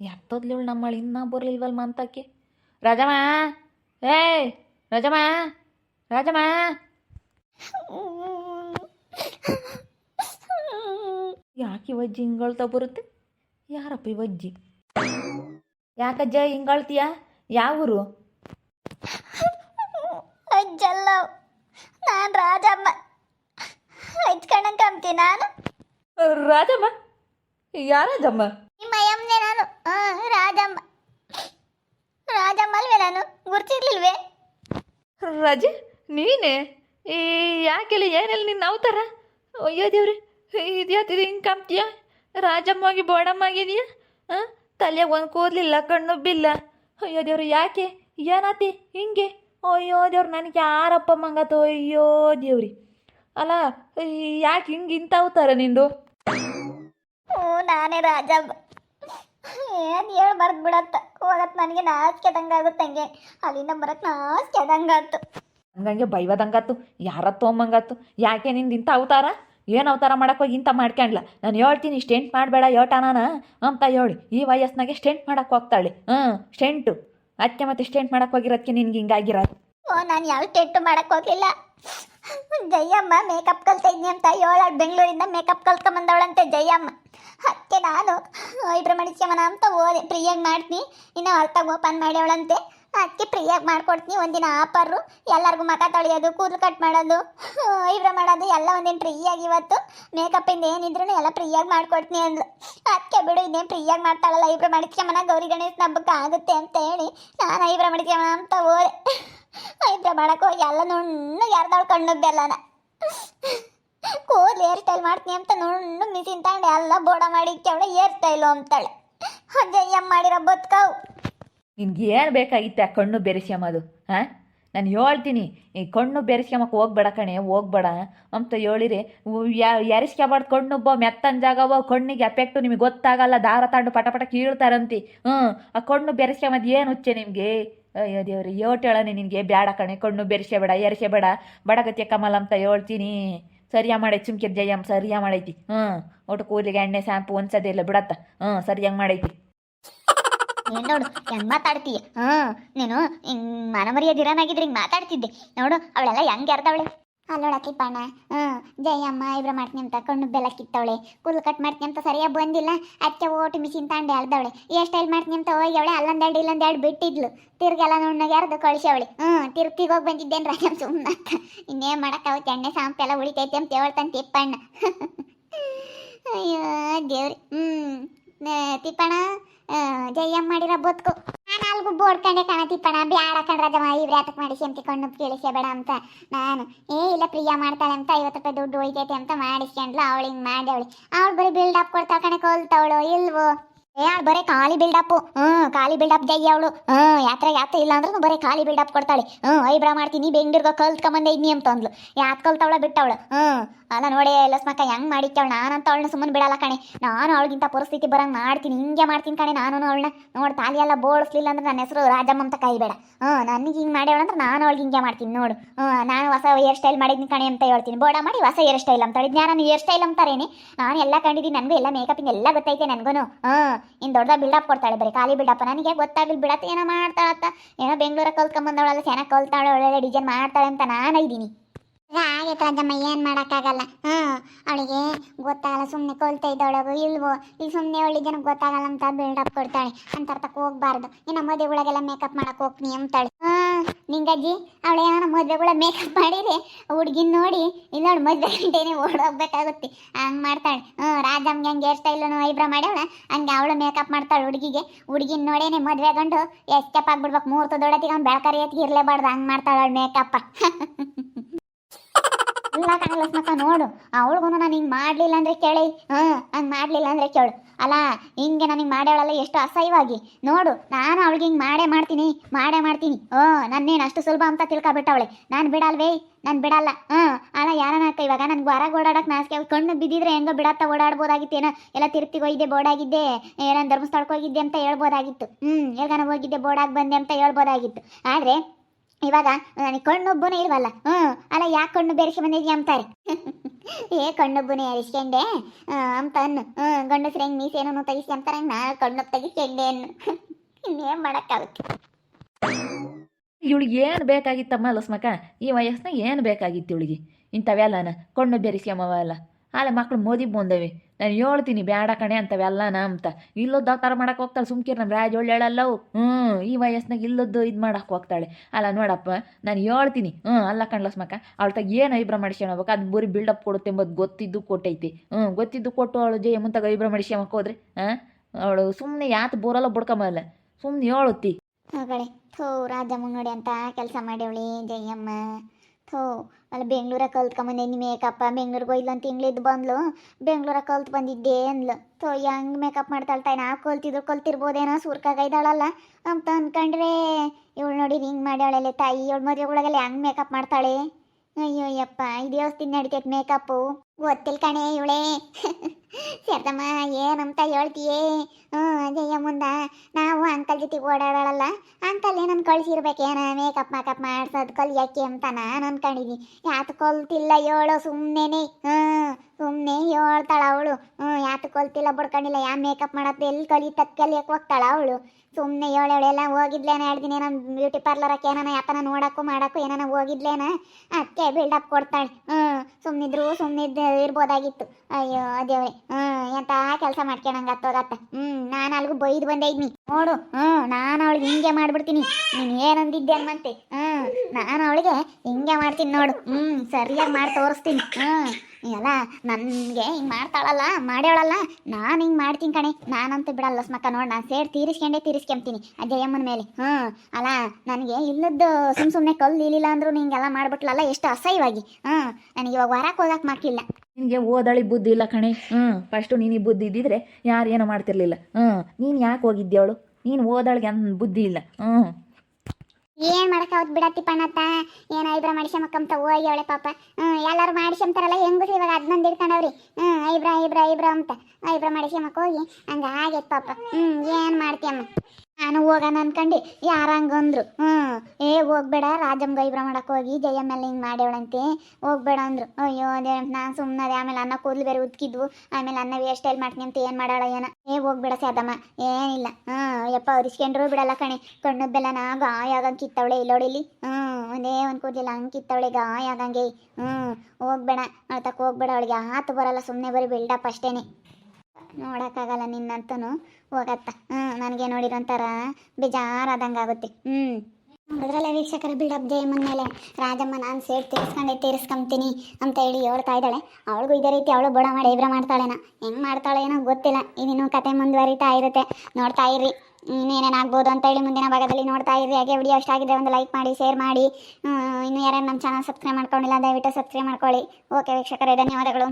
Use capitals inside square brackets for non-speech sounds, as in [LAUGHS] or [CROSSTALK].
ಯಾತೋದ್ಲಿವಳು ನಮ್ಮಳು ಇನ್ನೂ ಬರಲಿಲ್ವಲ್ಲ ಮಂತಕ್ಕೆ? ರಾಜಮ್ಮ! ಏಯ್! ರಾಜಮ್ಮ! ರಾಜಮ್ಮ! ಯಾಕೆ ಇವಜ್ಜಿ ಹಿಂಗಳ್ತಾ ಬರುತ್ತೆ? ಯಾರಪ್ಪ ಇವಜ್ಜಿ ಯಾಕಜ್ಜ ಹಿಂಗಳ್ತೀಯ? ಯಾವ ಊರು? ಅಜ್ಜಲ್ಲ ನಾನು ರಾಜಮ್ಮ. ಹಚ್ಕೊಂಡಂಗೆ ಅಂತೀನಿ ನಾನು? ರಾಜಮ್ಮ? ಯಾರಾಜಮ್ಮ ನಿಮ್ಮ ಅಯ್ಯಮ್ಮನೆ ನಾನು ಹಾಂ ರಾಜಮ್ಮ ರಾಜಮ್ಮ ಅಲ್ವೇ ನಾನು? ಗುರ್ತಿರ್ಲಿಲ್ವೇ? ರಾಜ ನೀನೇ? ಈ ಯಾಕೆಲ್ಲ ಏನೆಲ್ಲ ನಿನ್ನ ಅವತಾರ? ಅಯ್ಯೋ ದೇವ್ರಿ ಇದ್ಯಾತಿದು ಹಿಂಗೆ ಕಾಮ್ತೀಯ ರಾಜಮ್ಮಾಗಿ ಬೋಡಮ್ಮಾಗಿದೆಯಾ ಹಾಂ ತಲೆಯಾಗ ಒಂದು ಕೂದಲಿಲ್ಲ ಕಣ್ಣುಬ್ಬಿಲ್ಲ. ಅಯ್ಯೋ ದೇವ್ರಿ ಯಾಕೆ? ಏನಾತಿ? ಹಿಂಗೆ? ಅಯ್ಯೋ ದೇವ್ರು ನನಗೆ ಯಾರಪ್ಪ ಮಂಗತ ಅಯ್ಯೋ ದೇವ್ರಿ. ಅಲ್ಲ ಯಾಕೆ ಹಿಂಗೆ ಇಂಥ ಅವತಾರ ನಿಂದು? ಹ್ಞೂ ನಾನೇ ರಾಜಮ್ಮ. ಏನು ಹೇಳ ಮರಕ್ ಬಿಡತ್ತ. ಹೋಗತ್ ನನಗೆ ನಾಚ್ಕೆ ಆಗುತ್ತೆ ಹಂಗೆ. ಅಲ್ಲಿಂದ ಬರಕ್ಕೆ ಆಯ್ತು ಹಂಗಂಗೆ ಬೈವದಂಗಾತು ಯಾರ ತೊಗೊಂಬಂಗಾತು ಯಾಕೆ ನಿಂದು ಇಂಥ ಅವತಾರ? ಏನು ಅವತಾರ ಮಾಡಕ್ಕೆ ಹೋಗಿ ಇಂಥ ಮಾಡ್ಕೊಂಡ್ಲ ನಾನು ಹೇಳ್ತೀನಿ ಸ್ಟೆಂಟ್ ಮಾಡಬೇಡ ಯೋಟಾನ ಅಂತ ಹೇಳಿ ಈ ವಯಸ್ಸಿನಾಗೆ ಸ್ಟೆಂಟ್ ಮಾಡಕ್ಕೆ ಹೋಗ್ತಾಳೆ. ಹಾಂ ಸ್ಟೆಂಟು. ಅದಕ್ಕೆ ಮತ್ತೆ ಸ್ಟೆಂಟ್ ಮಾಡಕ್ಕೆ ಹೋಗಿರೋದಕ್ಕೆ ನಿನ್ಗೆ ಹಿಂಗಾಗಿರೋದು? ಓ ನಾನು ಯಾವ ಸ್ಟೆಂಟು ಮಾಡಕ್ಕೆ ಹೋಗ್ಲಿಲ್ಲ. ಜಯಮ್ಮ ಮೇಕಪ್ ಕಲ್ತಾ ಇದ್ನಿ ಅಂತ ಏಳಾಳು ಬೆಂಗಳೂರಿಂದ ಮೇಕಪ್ ಕಲ್ತ್ಕೊಂಬಂದವಳಂತೆ ಜಯಮ್ಮ. ಅದಕ್ಕೆ ನಾನು ಇಬ್ರು ಮಡಿಸ್ಕೊಂಬನ ಅಂತ ಓದೆ, ಪ್ರಿಯಾಗಿ ಮಾಡ್ತೀನಿ. ಇನ್ನು ಅರ್ಥಾಗ ಓಪನ್ ಮಾಡ್ಯವಳಂತೆ ಅದಕ್ಕೆ ಫ್ರೀಯಾಗಿ ಮಾಡ್ಕೊಡ್ತೀನಿ. ಒಂದಿನ ಆಪರು ಎಲ್ಲರಿಗೂ ಮಕ ತೊಳೆಯೋದು, ಕೂದಲು ಕಟ್ ಮಾಡೋದು. ಇಬ್ರ ಮಾಡೋದು ಎಲ್ಲ ಒಂದೇನು ಫ್ರೀಯಾಗಿ ಇವತ್ತು. ಮೇಕಪ್ಪಿಂದ ಏನಿದ್ರು ಎಲ್ಲ ಫ್ರೀಯಾಗಿ ಮಾಡ್ಕೊಡ್ತೀನಿ ಅಂದ್ಲು. ಅದಕ್ಕೆ ಬಿಡು, ಇನ್ನೇನು ಫ್ರೀಯಾಗಿ ಮಾಡ್ತಾಳಲ್ಲ, ಇಬ್ರು ಮಡಿಸ್ಕೊಂಬನ ಗೌರಿ ಗಣೇಶನ ಹಬ್ಬಕ್ಕೆ ಆಗುತ್ತೆ ಅಂತ ಹೇಳಿ ನಾನು ಇಬ್ರ ಮಡಿಸ್ಕೊಂಬನ ಅಂತ ಓದೆ. ಐಬ್ರ ಮಾಡಕ್ ಹೋಗಿ ಎಲ್ಲ ನುಣ್ಣು ಯಾರ್ದಾಳ್ ಕಣ್ಣು ಬೆಲ್ಲನ ಕೂದಲು ಹೇರ್ ಸ್ಟೈಲ್ ಮಾಡ್ತೀನಿ ಅಂತ ನುಣ್ಣು ಮಿಸಿನ್ ತಗೊಂಡು ಎಲ್ಲ ಬೋಡ ಮಾಡಿ ಇಕ್ಕವಳೆ ಹೇರ್ ಸ್ಟೈಲು ಅಂತಾಳೆ. ಅಜ್ಜಯ್ಯಮ್ಮ ಮಾಡಿರೋ ಬದುಕವು. ನಿನ್ಗೆ ಏನು ಬೇಕಾಗಿತ್ತು ಆ ಕಣ್ಣು ಬೆರೆಸ್ಕೊಂಬದು ಹಾಂ ನಾನು ಹೇಳ್ತೀನಿ, ಈ ಕಣ್ಣು ಬೆರೆಸ್ಕೊಂಬಕ್ಕೆ ಹೋಗ್ಬೇಡ ಕಣೆ, ಹೋಗ್ಬೇಡ. ಅಂತ ಹೇಳಿರಿ ಎರೆಸ್ಕೊಬಾರ್ದು ಕಣ್ಣು ಬೋ ಮೆತ್ತನ ಜಾಗವ, ಕಣ್ಣಿಗೆ ಎಫೆಕ್ಟು ನಿಮಗೆ ಗೊತ್ತಾಗಲ್ಲ, ದಾರ ತಾಂಡು ಪಟ ಪಟ ಕೀಳ್ತಾರಂತಿ. ಹ್ಞೂ ಆ ಕಣ್ಣು ಬೆರೆಸ್ಕೊಂಬದು ಏನು ಹುಚ್ಚೆ ನಿಮಗೆ? ಅಯ್ಯೋ ದೇವ್ರಿ ಯೋಟೇಳನೆ ನಿನಗೆ, ಬ್ಯಾಡ ಕಣೆ, ಕಣ್ಣು ಬೆರೆಸಬೇಡ ಬೇಡ ಬಡಗತಿಯ ಕಮಲ ಅಂತ ಹೇಳ್ತೀನಿ. ಸರಿಯಾ ಮಾಡೈತಿ ಸುಮ್ಕೆ ಜಯಂ ಸರಿಯಾ ಮಾಡೈತಿ. ಹ್ಞೂ ಒಟ್ಟು ಕೂದಲಿಗೆ ಎಣ್ಣೆ, ಶಾಂಪು ಒಂದ್ಸದೇ ಇಲ್ಲ, ಬಿಡತ್ತ. ಹ್ಞೂ, ಸರಿಯಾಗಿ ಮಾಡೈತಿ. ಏನ್ ನೋಡು, ಹೆಂಗ್ ಮಾತಾಡ್ತೀಯ ಹ್ಮ್ ನೀನು ಹಿಂಗ್ ಮನಮರ್ಯಾದಿರನಾಗಿದ್ರೆ ಹಿಂಗೆ ಮಾತಾಡ್ತಿದ್ದೆ. ನೋಡು, ಅವಳೆಲ್ಲ ಹೆಂಗ್ ಎರ್ದವಳೆ ಅಲ್ಲೋಳಕಿ ಪಣ. ಹ್ಮ್ ಜಯಮ್ಮ ಇಬ್ರ ಮಾಡ್ತೀನಿ ಅಂತ ಕಣ್ಣು ಬೆಲ್ಲ ಕಿತ್ತವಳೆ. ಕೂದಲು ಕಟ್ ಮಾಡ್ತೀನಿ ಅಂತ ಸರಿಯಾಗಿ ಬಂದಿಲ್ಲ. ಅದಕ್ಕೆ ಓಟು ಮಿಷಿನ್ ತಾಂಡೆ ಅಳ್ದವಳೆ. ಏ ಸ್ಟೈಲ್ ಮಾಡ್ತೀನಿ ಅಂತ ಹೋಗಿ ಅವಳೆ ಅಲ್ಲೊಂದೆರಡು ಇಲ್ಲೊಂದೆರಡು ಬಿಟ್ಟಿದ್ಲು. ತಿರ್ಗೆಲ್ಲ ನುಣ್ಣಗೆ ಯಾರ್ದು ಕಳಿಸವಳೆ ಹ್ಞೂ ತಿರ್ಗಿಗೆ ಹೋಗಿ ಬಂದಿದ್ದೇನು ರಾಜ ಸುಮ್ಮನೆ ಇನ್ನೇನ್ ಮಾಡಕ್ಕಾಗುತ್ತೆ? ಎಣ್ಣೆ ಸಾಂಪ್ ಎಲ್ಲ ಉಳಿತೈತೆ ಅಂತ ಹೇಳ್ತಾನೆ ತಿಪ್ಪಣ್ಣ. ಅಯ್ಯೋ, ದೇವ್ರಿ. ನ- ತಿಪ್ಪಣ್ಣ ಜಯಮ್ಮ ಮಾಡಿರೋ ಬದುಕು. ನಾನು ಅಲ್ಗೂ ಬೋಡ್ಕಂಡೆ ಕಾಣ ತಿಪ್ಪಣ್ಣ ಬ್ಯಾಡ ಕಣ್ರಜಮ್ಮ ಇವ್ರ ಯಾತಕ್ಕೆ ಮಾಡಿಸಿ ಅಂತ ಕಣ್ಣು ಕೇಳಿಸಬೇಡ ಅಂತ ನಾನು. ಏ, ಇಲ್ಲ ಪ್ರಿಯಾ ಮಾಡ್ತಾಳೆ ಅಂತ ಐವತ್ತು ರೂಪಾಯಿ ದುಡ್ಡು ಉಳಿತೈತೆ ಅಂತ ಮಾಡಿಸ್ಕೊಂಡ್ಲು. ಅವಳು ಹಿಂಗೆ ಮಾಡ್ಯವಳು ಅವಳು. ಬರೀ ಅಪ್ ಕೊಡ್ತಾ ಕಣಕ್ಕೆ ಕೊಲ್ತವಳು, ಇಲ್ವೋ? ಏ ಬರೇ ಖಾಲಿ ಬಿಲ್ಡಪ್ ಹ್ಞೂ ಖಾಲಿ ಬಿಲ್ಡಪ್ ಜೈ ಅವಳು. ಹ್ಞೂ ಯಾತ್ರೆ ಯಾತ್ರೆ ಇಲ್ಲ ಅಂದ್ರೂ ಬರೀ ಖಾಲಿ ಬಿಲ್ಡಪ್ ಕೊಡ್ತಾಳೆ. ಹ್ಞೂ ಐಬ್ರಾ ಮಾಡ್ತೀನಿ ಬೆಂಗ್ಳೂರ್ಗೆ ಕಲ್ತ್ಕೊಂಬಂದೆ ಇದ್ನಿ ಅಂತ ಅಂದ್ಲು. ಯಾತ್ ಕಲ್ತವಳ ಬಿಟ್ಟವಳು. ಹ್ಞೂ ಅಲ್ಲ ನೋಡಿ, ಲಸ್ಮಕ್ಕ, ಹೆಂಗ್ ಮಾಡಿಕ್ಕವಳು ನಾನಂತ ಅವಳನ್ನ ಸುಮ್ಮನೆ ಬಿಡಲ್ಲ ಕಣೆ. ನಾನು ಅವಳಿಗಿಂತ ಪರಿಸ್ಥಿತಿ ಬರಂಗ್ ಮಾಡ್ತೀನಿ, ಹಿಂಗೆ ಮಾಡ್ತೀನಿ ಕಣೆ ನಾನು ಅವಳನ್ನ. ನೋಡಿ, ತಾಲಿ ಎಲ್ಲ ಬೋಳಿಸ್ಲಿಲ್ಲ ಅಂದ್ರೆ ನನ್ನ ಹೆಸರು ರಾಜಮ್ಮ ಅಂತ ಕೈಬೇಡ ಹ್ಞೂ ನನಗೆ ಹಿಂಗೆ ಮಾಡ್ಯಾವಳ ಅಂದ್ರೆ ನಾನು ಅವಳಿಗೆ ಹಿಂಗೆ ಮಾಡ್ತೀನಿ, ನೋಡು. ಹ್ಞೂ ನಾನು ಹೊಸ ಹೇರ್ ಸ್ಟೈಲ್ ಮಾಡಿದ್ನಿ ಕಣೆ ಅಂತ ಹೇಳ್ತೀನಿ. ಬೋಡ ಮಾಡಿ ಹೊಸ ಹೇರ್ ಸ್ಟೈಲ್ ಅಂತ ಅಂತಾಳೆ ನಾನು ಹೇರ್ ಸ್ಟೈಲ್ ಅಂತಾರೇನೆ? ನಾನು ಎಲ್ಲ ಕಂಡಿದ್ದೀನಿ, ನನಗೂ ಎಲ್ಲ ಮೇಕಪ್ಪಿಂಗ್ ಎಲ್ಲ ಗೊತ್ತೈತೆ ನನಗೂ ಹ್ಞೂ ಇನ್ನು ದೊಡ್ಡ ಬಿಲ್ಡಪ್ ಕೊಡ್ತಾಳೆ ಬರೀ ಖಾಲಿ ಬಿಲ್ಡಪ್ ನನಗೆ ಗೊತ್ತಾಗಿಲ್ಲ ಬಿಡತ್ತ, ಏನೋ ಮಾಡ್ತಾಳತ್ತ. ಏನೋ ಬೆಂಗಳೂರ ಕಲ್ತ್ಕೊಂಬಂದವಳಲ್ಲ ಚೆನ್ನಾಗಿ ಕಲ್ತಾಳೆ ಒಳ್ಳೆ ಡಿಸೈನ್ ಮಾಡ್ತಾಳೆ ಅಂತ ನಾನು ಇದ್ದೀನಿ. ಆಗೈತೆ ರಾಜಮ್ಮ, ಏನು ಮಾಡೋಕ್ಕಾಗಲ್ಲ. ಹ್ಞೂ, ಅವಳಿಗೆ ಗೊತ್ತಾಗಲ್ಲ ಸುಮ್ಮನೆ ಕೊಲ್ತಾ ಇದ್ದವಳಗು ಇಲ್ವೋ? ಈಗ ಸುಮ್ಮನೆ ಜನಕ್ಕೆ ಗೊತ್ತಾಗಲ್ಲ ಅಂತ ಬಿಲ್ಡಪ್ ಕೊಡ್ತಾಳೆ. ಅಂತರ್ತಕ್ಕೆ ಹೋಗ್ಬಾರ್ದು. ಇನ್ನು ಮದುವೆಗಳಿಗೆಲ್ಲ ಮೇಕಪ್ ಮಾಡಕ್ಕೆ ಹೋಗ್ತೀನಿ ಅಂತಾಳೆ. ಹಾಂ ನಿಂಗಜ್ಜಿ, ಅವಳು ಏನೋ ಮದುವೆಗಳ ಮೇಕಪ್ ಮಾಡಿರಿ ಹುಡ್ಗಿನ ನೋಡಿ ಇಲ್ಲ ನೋಡಿ ಮದುವೆ ಗಂಟೆನೇ [LAUGHS] ಓಡೋಗ್ಬೇಕಾಗುತ್ತೆ. ಹಂಗೆ ಮಾಡ್ತಾಳೆ. ಹ್ಞೂ ರಾಜಮ್ಗೆ ಹಂಗೆ ಹೇರ್ ಸ್ಟೈಲನ್ನು ಐಬ್ರಾ ಮಾಡ್ಯಾವಳ ಹಂಗೆ ಅವಳು ಮೇಕಪ್ ಮಾಡ್ತಾಳೆ ಹುಡುಗಿಗೆ. ಹುಡುಗಿನ ನೋಡೇನೆ ಮದುವೆ ಗಂಡು, ಎಸ್ಕೇಪ್ ಆಗ್ಬಿಡ್ಬೇಕು. ಮುಹೂರ್ತದೊಳತಿಗೆ ಅವ್ನು ಬೆಳಕರಿ ಎತ್ತಿಗೆ ಇರಲೇಬಾರ್ದು. ಹಂಗೆ ಮಾಡ್ತಾಳೆ ಅವಳು ಮೇಕಪ್ಪ [LAUGHS] ಇಲ್ಲ ಕಣಲ್ಲ ಮಕ್ಕ ನೋಡು. ಅವಳಿಗೂ ನಾನು ಹಿಂಗೆ ಮಾಡಲಿಲ್ಲ ಅಂದ್ರೆ ಕೇಳಿ. ಹಾಂ ಹಂಗೆ ಮಾಡಲಿಲ್ಲ ಅಂದ್ರೆ ಕೇಳು. ಅಲ್ಲ, ಹಿಂಗೆ ನನಗೆ ಮಾಡ್ಯಾಳಲ್ಲ ಎಷ್ಟು ಅಸಹ್ಯವಾಗಿ. ನೋಡು, ನಾನು ಅವಳಿಗೆ ಹಿಂಗೆ ಮಾಡೇ ಮಾಡ್ತೀನಿ ಮಾಡೇ ಮಾಡ್ತೀನಿ. ಓ, ನನ್ನೇನು ಅಷ್ಟು ಸುಲಭ ಅಂತ ತಿಳ್ಕೊಬಿಟ್ಟವಳೆ. ನಾನು ಬಿಡಲ್ವೇ? ನಾನು ಬಿಡಲ್ಲ. ಹಾಂ ಅಲ್ಲ ಯಾರನಕ್ಕ ಇವಾಗ? ನನಗೆ ಹೊರಗೆ ಓಡಾಡಕ್ಕೆ ನಾಚಿಕೆ ಕಣ್ಣು ಬಿದ್ದಿದ್ರೆ ಹೆಂಗೋ ಬಿಡತ್ತ ಓಡಾಡ್ಬೋದಾಗಿತ್ತೇನೋ. ಎಲ್ಲ ತಿರುಪ್ತಿಗೆ ಹೋಗಿದ್ದೆ ಬೋರ್ಡಾಗಿದ್ದೆ ಏನೋ ಧರ್ಮಸ್ಥಳಕ್ಕೆ ಹೋಗಿದ್ದೆ ಅಂತ ಹೇಳ್ಬೋದಾಗಿತ್ತು. ಹ್ಞೂ ಎಲ್ಗಾನ ಹೋಗಿದ್ದೆ ಬೋರ್ಡಾಗಿ ಬಂದೆ ಅಂತ ಹೇಳ್ಬೋದಾಗಿತ್ತು. ಆದರೆ ಇವಾಗ ನನಗೆ ಕಣ್ಣೊಬ್ಬನೇ ಇಲ್ವಲ್ಲ? ಹ್ಞೂ ಅಲ್ಲ, ಯಾಕೆ ಕಣ್ಣು ಬೆರೆಸಿ ಬಂದಿದ್ಯಾ ಅಂತಾರೆ ಏ, ಕಣ್ಣೊಬ್ಬನೇ ಅರಿಸ್ಕೊಂಡೆ. ಅಂತ ಅನ್ನು. ಹ್ಞೂ ಗಂಡಸ್ರ ಹೆಂಗೆ ಮೀಸೇನೋ ತೆಗಿಸ್ಕೊಂತಾರೆ ನಾ ಕಣ್ಣು ತೆಗಿಸ್ಕೊಂಡೆ ಅನ್ನು. ಇನ್ನೇನು ಮಾಡೋಕ್ಕಾಗುತ್ತೆ? ಇವಳಿಗೆ ಏನು ಬೇಕಾಗಿತ್ತಮ್ಮ ಲಸ್ಮಕ ಈ ವಯಸ್ಸಿನಾಗ ಏನು ಬೇಕಾಗಿತ್ತು ಇವಳಿಗೆ? ಇಂಥವೆಲ್ಲನ ಕಣ್ಣು ಬೆರೆಸ್ಕೊಂಬವೆಲ್ಲ ಆಲೆ ಮಕ್ಳು ಮೋದಿ ಬಂದವೆ. ನಾನು ಹೇಳ್ತೀನಿ, ಬ್ಯಾಡ ಕಣೆ ಅಂತವೆಲ್ಲನ ಅಂತ. ಇಲ್ಲೊದ್ದು ಆ ಥರ ಮಾಡಕ್ಕೆ ಹೋಗ್ತಾಳೆ ಸುಮ್ಕಿರ್ ನಮ್ಮ ರಾಜ ಒಳ್ಳೆಳಲ್ಲವು. ಹ್ಞೂ ಈ ವಯಸ್ಸಿನಾಗ ಇಲ್ಲದ್ದು ಇದು ಮಾಡಕ್ಕೆ ಹೋಗ್ತಾಳೆ. ಅಲ್ಲ ನೋಡಪ್ಪ, ನಾನು ಹೇಳ್ತೀನಿ. ಹ್ಞೂ ಅಲ್ಲ ಕಣ್ಲಸ್ಮಕ್ಕ ಅವಳ ತಗ ಏನು ಐಬ್ರ ಮಾಡಿಸ್ಕೊಳ್ಬೇಕು ಅದು ಬರೀ ಬಿಲ್ಡಪ್ ಕೊಡುತ್ತೆ ಎಂಬುದು ಗೊತ್ತಿದ್ದು ಕೊಟ್ಟೈತಿ ಹ್ಞೂ ಗೊತ್ತಿದ್ದು ಕೊಟ್ಟು ಅವಳು ಜಯ ಮುಂತಾಗ ಐಬ್ರ ಮಾಡಿಸ್ಕೊಂಬಕ್ಕೆ ಹೋದ್ರೆ ಹಾಂ ಅವಳು ಸುಮ್ಮನೆ ಯಾತು ಬೋರಲ್ಲ ಬುಡ್ಕೊಂಬಲ್ಲ ಸುಮ್ಮನೆ ಹೇಳುತ್ತಿ. ರಾಜ ನೋಡಿ ಅಂತ ಕೆಲಸ ಮಾಡ್ಯವಳಿ ಜಯಮ್ಮ ಥೋ, ಅಲ್ಲ ಬೆಂಗ್ಳೂರಾಗ ಕಲ್ತ್ಕೊಂಬಂದೆ ನಿಮ್ಮ ಮೇಕಪ್ಪ, ಬೆಂಗ್ಳೂರಿಗೆ ಹೋಯ್ಲು ಅಂತ ತಿಂಗ್ಳಿದ್ದು ಬಂದ್ಲು. ಬೆಂಗ್ಳೂರಾಗ ಕಲ್ತು ಬಂದಿದ್ದೆ ಅಂದ್ಲು. ಥೋ, ಹೆಂಗ್ ಮೇಕಪ್ ಮಾಡ್ತಾಳೆ ತಾಯಿ ನಾವು ಕಲ್ತಿದ್ರು ಕಲ್ತಿರ್ಬೋದೇನೋ ಸೂರ್ಕಾಗ ಇದ್ದಾಳಲ್ಲ ಅಂತ ಅನ್ಕೊಂಡ್ರೆ, ಇವಳು ನೋಡಿ ಹಿಂಗೆ ಮಾಡ್ಯಾಳಲ್ಲ ತಾಯಿ, ಇವಳು ಮದುವೆಗಳಾಗೆಲ್ಲ ಹೆಂಗ್ ಮೇಕಪ್ ಮಾಡ್ತಾಳೆ? ಅಯ್ಯೋ ಯಪ್ಪ ಇದು ದೇವಸ್ಥಿನ ನಡಿತೈತೆ ಮೇಕಪ್ಪು. ಗೊತ್ತಿಲ್ಲ ಕಣೆ ಇವಳೆ. ಸೇರ್ತಮ್ಮ ಏನಂತ ಹೇಳ್ತೀಯೇ? ಹ್ಞೂ ಅಜಯ್ಯ ಮುಂದ. ನಾವು ಅಂಕಲ್ ಜೊತೆಗೆ ಓಡಾಡಲ್ಲ ಅಂಕಲ್ ಏನನ್ ಕಳ್ಸಿರ್ಬೇಕೇನ? ಮೇಕಪ್ ಮೇಕಪ್ ಮಾಡ್ಸೋದು ಕಲಿಯಕ್ಕೆ ಅಂತ ನಾನು ಅನ್ಕೊಂಡಿದ್ದೀನಿ ಯಾತು ಕೊಲ್ತಿಲ್ಲ ಹೇಳು ಸುಮ್ಮನೆ ಹ್ಞೂ ಸುಮ್ಮನೆ ಹೇಳ್ತಾಳ ಅವಳು. ಹ್ಞೂ, ಯಾತು ಕೊಲ್ತಿಲ್ಲ ಬಡ್ಕೊಂಡಿಲ್ಲ. ಯಾ ಮೇಕಪ್ ಮಾಡೋದು ಎಲ್ಲಿ ಕಲಿತದ ಕಲಿಯಕ್ಕೆ ಹೋಗ್ತಾಳ ಅವಳು. ಸುಮ್ಮನೆ ಹೇಳೇಳೆಲ್ಲ ಹೋಗಿದ್ಲೇನ ಹೇಳ್ದಿನಿ. ಏನೋ ಬ್ಯೂಟಿ ಪಾರ್ಲರಕ್ಕೆ ಏನಾನ ಯಾತನ ನೋಡಕ್ಕೂ ಮಾಡಕ್ಕೂ ಏನಾನ ಹೋಗಿದ್ಲೇನ? ಅದಕ್ಕೆ ಬಿಲ್ಡಪ್ ಕೊಡ್ತಾಳೆ. ಹ್ಞೂ ಸುಮ್ಮನಿದ್ರು ಸುಮ್ಮನಿದ್ದು ಇರ್ಬೋದಾಗಿತ್ತು. ಅಯ್ಯೋ, ದೇವ್ರೆ. ಹ್ಮ್, ಎಂತ ಕೆಲಸ ಮಾಡ್ಕೊಂಡಂಗ ಹತ್ತೋಗತ್ತ ಹ್ಮ್, ನಾನು ಅಲ್ಗೂ ಬೈದು ಬಂದೆ ಇದ್ನಿ ನೋಡು, ಹ್ಮ್, ನಾನು ಅವಳಿಗೆ ಹಿಂಗೆ ಮಾಡ್ಬಿಡ್ತೀನಿ. ನೀನು ಏನಂದಿದ್ದೆ ಅನ್ಮಂತೆ. ಹ್ಮ್, ನಾನು ಅವಳಿಗೆ ಹಿಂಗೆ ಮಾಡ್ತೀನಿ ನೋಡು. ಹ್ಮ್, ಸರಿಯಾಗಿ ಮಾಡಿ ತೋರಿಸ್ತೀನಿ. ಹ್ಮ್, ಎಲ್ಲ ನನಗೆ ಹಿಂಗೆ ಮಾಡ್ತಾಳಲ್ಲ, ಮಾಡ್ಯಾಳಲ್ಲ. ನಾನು ಹಿಂಗೆ ಮಾಡ್ತೀನಿ ಕಣೆ. ನಾನಂತೂ ಬಿಡಲ್ಲ ಸ್ಮಕ್ಕ, ನೋಡಿ, ನಾನು ಸೇರಿ ತೀರಿಸ್ಕೊಂಡೇ ತೀರಿಸ್ಕೊಂತೀನಿ ಆ ಜಯಮ್ಮನ ಮೇಲೆ. ಹ್ಞೂ ಅಲ್ಲ, ನನಗೆ ಇಲ್ಲದ್ದು ಸುಮ್ ಸುಮ್ಮನೆ ಕಲ್ಲು ಇಲ್ಲಿಲ್ಲ ಅಂದ್ರೂ ನಿಂಗೆಲ್ಲ ಮಾಡ್ಬಿಟ್ಲಲ್ಲ ಎಷ್ಟು ಅಸಹ್ಯವಾಗಿ. ಹ್ಞೂ ನನಗೆ ಇವಾಗ ಹೊರಕ್ಕೆ ಹೋಗಕ್ಕೆ ಮಾಡ್ಲಿಲ್ಲ. ನಿನಗೆ ಓದಳಿ ಬುದ್ಧಿ ಇಲ್ಲ ಕಣೆ. ಹ್ಞೂ ಫಸ್ಟು ನೀನು ಬುದ್ಧಿ ಇದ್ದಿದ್ರೆ ಯಾರು ಏನೋ ಮಾಡ್ತಿರ್ಲಿಲ್ಲ. ಹ್ಞೂ ನೀನು ಯಾಕೆ ಹೋಗಿದ್ದೆ ನೀನು ಓದಳಿಗೆ ಅನ್ ಬುದ್ಧಿ ಇಲ್ಲ. ಹ್ಞೂ ಏನ್ ಮಾಡಕ್ಕಾವತ್ ಬಿಡತ್ತಿ ಪಣ್ಣತ್ತ ಏನ ಐಬ್ರ ಮಾಡಿಸ್ಕೊಂಬಕ್ಕಂತ ಹೋಗಿ ಅವಳೆ ಪಾಪ. ಹ್ಮ್ ಎಲ್ಲಾರು ಮಾಡಿಸ್ಕೊಂತಾರಲ್ಲ ಹೆಂಗಸ್ರು ಇವಾಗ ಅದನ್ನೊಂದು ಇಡ್ಕೊಂಡವ್ರಿ ಹ್ಮ್ ಐಬ್ರ ಐಬ್ರ ಐಬ್ರ ಅಂತ. ಐಬ್ರ ಮಾಡಿಸ್ಕೊಂಬಕ್ ಹೋಗಿ. ಹಂಗ ಆಗೈತ್ ಪಾಪ. ಹ್ಮ್ ಏನ್ ಮಾಡ್ತೀಯಮ್ಮ ನಾನು ಹೋಗೋಣ ಅನ್ಕಂಡು. ಯಾರ ಹಂಗಂದ್ರು? ಹ್ಮ್. ಏ, ಹೋಗ್ಬೇಡ. ರಾಜಮ್ಗ ಐಬ್ರ ಮಾಡಕ್ಕೆ ಹೋಗಿ ಜಯಮ್ಮೆಲ್ಲ ಹಿಂಗೆ ಮಾಡ್ಯವಳಂತೆ ಹೋಗ್ಬೇಡ ಅಂದ್ರು. ಅಯ್ಯೋ, ಅದೇ ನಾನು ಸುಮ್ಮನೆ ಆಮೇಲೆ ಅನ್ನ ಕೂದಲು ಬೇರೆ ಉದ್ಕಿದ್ವು. ಆಮೇಲೆ ಅನ್ನ ವೇಸ್ಟ್ ಸ್ಟೈಲ್ ಮಾಡ್ತೀನಿ ಅಂತ ಏನ್ ಮಾಡಾಳ ಏನ ಏ, ಹೋಗ್ಬೇಡ ಸ್ಯಾದಮ್ಮ. ಏನಿಲ್ಲ. ಹ್ಞೂ ಯಪ್ಪ ಅವ್ರಿಸ್ಕೊಂಡ್ರು ಬಿಡಲ್ಲ ಕಣೆ. ಕಣ್ಣು ನಾ ಗಾಯ ಆಗಂಗೆ ಕಿತ್ತವಳೆ ಇಲ್ಲೋಡಿಲಿ ಹ್ಞೂ ಒಂದೇ ಒಂದು ಕೂದಲಿಲ್ಲ ಹಂಗೆ ಕಿತ್ತವಳೆ, ಗಾಯ ಆಗಂಗೆ. ಹ್ಮ್, ಹೋಗ್ಬೇಡ. ಅಳ್ತಕ್ಕೆ ಹೋಗ್ಬೇಡ. ಅವಳಿಗೆ ಆತು ಬರಲ್ಲ. ಸುಮ್ಮನೆ ಬರೀ ಬಿಲ್ಡಪ್ ಅಷ್ಟೇನೆ. ನೋಡೋಕ್ಕಾಗಲ್ಲ ನಿನ್ನಂತೂ ಹೋಗತ್ತ. ಹ್ಞೂ ನನಗೆ ನೋಡಿರೋಂಥರ ಬೇಜಾರಾದಂಗೆ ಆಗುತ್ತೆ ಹ್ಞೂ ಅದರಲ್ಲೇ ವೀಕ್ಷಕರ ಬಿಲ್ಡಪ್ ಜಯಮ್ಮನ ಮೇಲೆ ರಾಜಮ್ಮ ನಾನು ಸೇರಿ ತೀರಿಸ್ಕೊಂಡೆ ತೀರಿಸ್ಕೊಂತೀನಿ ಅಂತ ಹೇಳಿ ಹೇಳ್ತಾ ಇದ್ದಾಳೆ. ಅವಳಿಗೂ ಇದೇ ರೀತಿ ಅವಳು ಬುಡ ಮಾಡಿ ಇಬ್ರ ಮಾಡ್ತಾಳೇನೋ. ಹೆಂಗೆ ಮಾಡ್ತಾಳೆ ಏನೋ ಗೊತ್ತಿಲ್ಲ. ಇನ್ನೂ ಕತೆ ಮುಂದುವರಿತಾ ಇರುತ್ತೆ. ನೋಡ್ತಾ ಇರ್ರಿ. ಇನ್ನೇನೇನಾಗ್ಬೋದು ಅಂತ ಹೇಳಿ ಮುಂದಿನ ಭಾಗದಲ್ಲಿ ನೋಡ್ತಾ ಇರ್ರಿ. ಹಾಗೆ ವಿಡಿಯೋ ಇಷ್ಟ ಆಗಿದೆ ಒಂದು ಲೈಕ್ ಮಾಡಿ ಶೇರ್ ಮಾಡಿ. ಇನ್ನು ಯಾರ್ಯಾರು ನಮ್ಮ ಚಾನಲ್ ಸಬ್ಸ್ಕ್ರೈಬ್ ಮಾಡ್ಕೊಂಡಿಲ್ಲ, ದಯವಿಟ್ಟು ಸಬ್ಸ್ಕ್ರೈಬ್ ಮಾಡ್ಕೊಳ್ಳಿ. ಓಕೆ ವೀಕ್ಷಕರೇ, ಧನ್ಯವಾದಗಳು.